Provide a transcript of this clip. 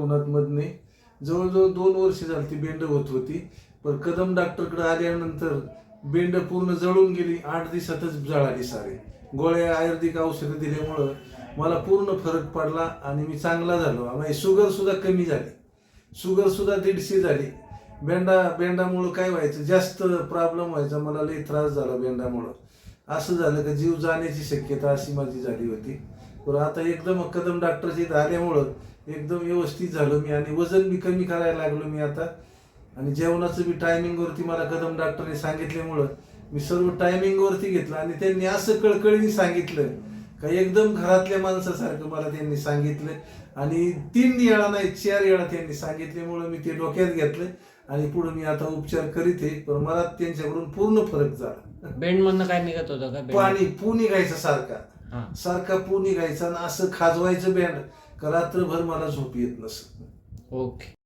उन्हातमधने. जवळजवळ दोन वर्ष झाली ती बेंड होत होती. पण कदम डॉक्टरकडे आल्यानंतर बेंड पूर्ण जळून गेली आठ दिवसातच जळाली सारे. गोळ्या आयुर्वेदिक औषधं दिल्यामुळं मला पूर्ण फरक पडला आणि मी चांगला झालो. माझी शुगरसुद्धा कमी झाली. शुगरसुद्धा दीडशे झाली. बेंडा बेंडामुळं काय व्हायचं? जास्त प्रॉब्लेम व्हायचा. मला लई त्रास झाला बेंडामुळं. असं झालं का जीव जाण्याची शक्यता अशी माझी झाली होती. पण आता एकदम कदम डॉक्टरची आल्यामुळं एकदम व्यवस्थित झालो मी आणि वजन बी कमी करायला लागलो मी आता. आणि जेवणाचं बी टायमिंगवरती मला कदम डॉक्टरने सांगितल्यामुळं मी सर्व टायमिंगवरती घेतलं आणि त्यांनी असं कळकळीने सांगितलं. का एकदम घरातल्या माणसासारखं मला त्यांनी सांगितलं आणि तीन वेळा नाही चार वेळा त्यांनी सांगितल्यामुळं मी ते डोक्यात घेतलं आणि पुढे मी आता उपचार करीत आहे. पण मला त्यांच्याकडून पूर्ण फरक झाला. बेंड मधनं काय निघत होतं का? पाणी पू निघायचा सारखा. सारखा पू निघायचा आणि असं खाजवायचं बँड का रात्रभर मला झोप येत नसत. ओके.